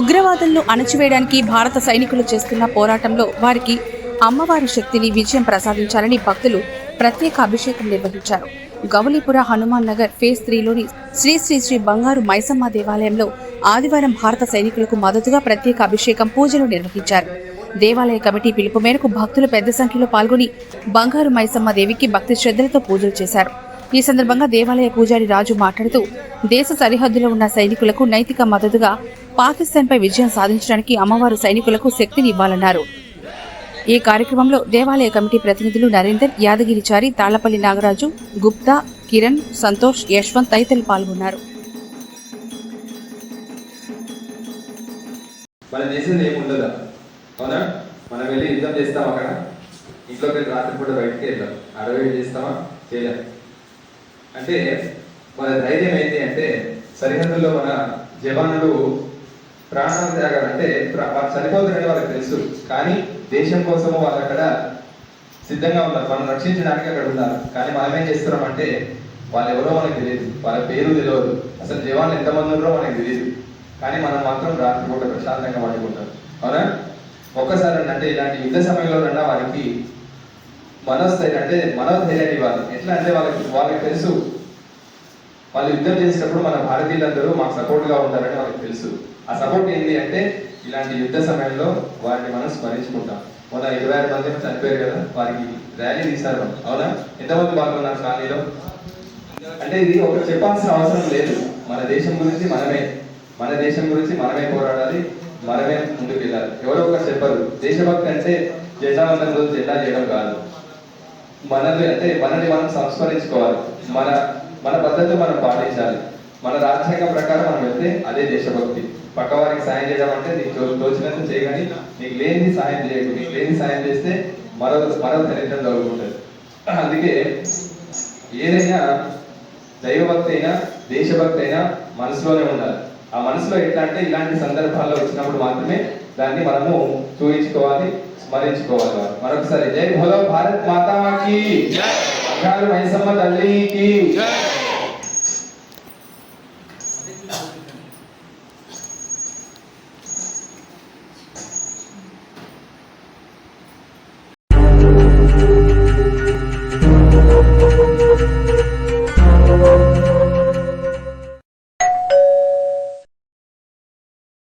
ఉగ్రవాదులను అణచివేయడానికి భారత సైనికులు చేస్తున్న పోరాటంలో వారికి అమ్మవారి శక్తిని విజయం ప్రసాదించాలని భక్తులు ప్రత్యేక అభిషేకం నిర్వహించారు. గౌలీపుర హనుమాన్ నగర్ ఫేజ్ త్రీలోని శ్రీ శ్రీ శ్రీ బంగారు మైసమ్మ దేవాలయంలో ఆదివారం భారత సైనికులకు మద్దతుగా ప్రత్యేక అభిషేకం పూజలు నిర్వహించారు. దేవాలయ కమిటీ పిలుపు మేరకు భక్తులు పెద్ద సంఖ్యలో పాల్గొని బంగారు మైసమ్మ దేవికి భక్తి శ్రద్ధలతో పూజలు చేశారు. ఈ సందర్భంగా దేవాలయ పూజారి రాజు మాట్లాడుతూ దేశ సరిహద్దులో ఉన్న సైనికులకు నైతిక మద్దతుగా పాకిస్తాన్పై విజయం సాధించడానికి అమ్మవారు సైనికులకు శక్తిని ఇవ్వాలన్నారు. ఈ కార్యక్రమంలో దేవాలయ కమిటీ ప్రతినిధులు నరేందర్ యాదగిరిచారి తాళ్ళపల్లి నాగరాజు గుప్తా కిరణ్ సంతోష్ యశ్వంత్ తదితరులు పాల్గొన్నారు. మన దేశంలో ఏముండదా? అవునా? మనం వెళ్ళి యుద్ధం చేస్తాం అక్కడ. ఇంట్లోకి వెళ్ళి రాత్రిపూట బయటికి వెళ్దాం. అడవి చేస్తామా? చేయలేం. అంటే మన ధైర్యం ఏంటి అంటే సరిహద్దుల్లో మన జవానులు ప్రాణాలు త్యాగం అంటే ప్ర- వాళ్ళకి తెలుసు. కానీ దేశం కోసము వాళ్ళు అక్కడ సిద్ధంగా ఉన్నారు. మనం రక్షించడానికి అక్కడ ఉన్నారు. కానీ మనం ఏం చేస్తున్నాం అంటే వాళ్ళు ఎవరో మనకు తెలియదు. వాళ్ళ పేరు తెలియదు. అసలు జవాన్లు ఎంతమంది ఉన్నారో మనకు తెలియదు. కానీ మనం మాత్రం రాత్రిపూట ప్రశాంతంగా పడుకుంటాం. అవునా? ఒక్కసారి అంటే ఇలాంటి యుద్ధ సమయంలో వారికి మనోస్థైర్యం అంటే మనోధైర్యాన్ని ఇవ్వాలి. ఎట్లా అంటే వాళ్ళకి వాళ్ళకి తెలుసు. వాళ్ళు యుద్ధం చేసేటప్పుడు మన భారతీయులందరూ మాకు సపోర్ట్గా ఉంటారని వాళ్ళకి తెలుసు. ఆ సపోర్ట్ ఏంటి అంటే ఇలాంటి యుద్ధ సమయంలో వారిని మనం స్మరించుకుంటాం. మొన్న ఇరవై ఆరు మంది చనిపోయారు కదా వారికి ర్యాలీ తీశారు. అవునా? ఎంతమంది పాల్గొన్నారు ర్యాలీలో? అంటే ఇది ఒకటి చెప్పాల్సిన అవసరం లేదు. మన దేశం గురించి మనమే. మన దేశం గురించి మనమే పోరాడాలి. మనమే ముందుకు వెళ్ళాలి ఎవరో ఒకరు చెప్పరు. దేశభక్తి అంటే జెండా వందల రోజు జెండా చేయడం కాదు. మనది అంటే మనని మనం సంస్మరించుకోవాలి. మన మన పద్ధతి మనం పాటించాలి. మన రాజ్యాంగం ప్రకారం మనం వెళ్తే అదే దేశభక్తి. పక్క వారికి సాయం చేయడం అంటే నీకు తోచినంత చేయగాని నీకు లేనిది సాయం చేయకు. నీకు లేని సాయం చేస్తే మరో మరో దరిద్రం తగులుకుంటుంది. అందుకే ఏదైనా దైవభక్తి అయినా దేశభక్తి అయినా మనసులోనే ఉండాలి. ఆ మనసులో ఎట్లా అంటే ఇలాంటి సందర్భాల్లో వచ్చినప్పుడు మాత్రమే దాన్ని మనము చూయించుకోవాలి స్మరించుకోవాలి. మరొకసారి జై భోలో భారత్ మాతాకి. మైసమ్మ తల్లికి.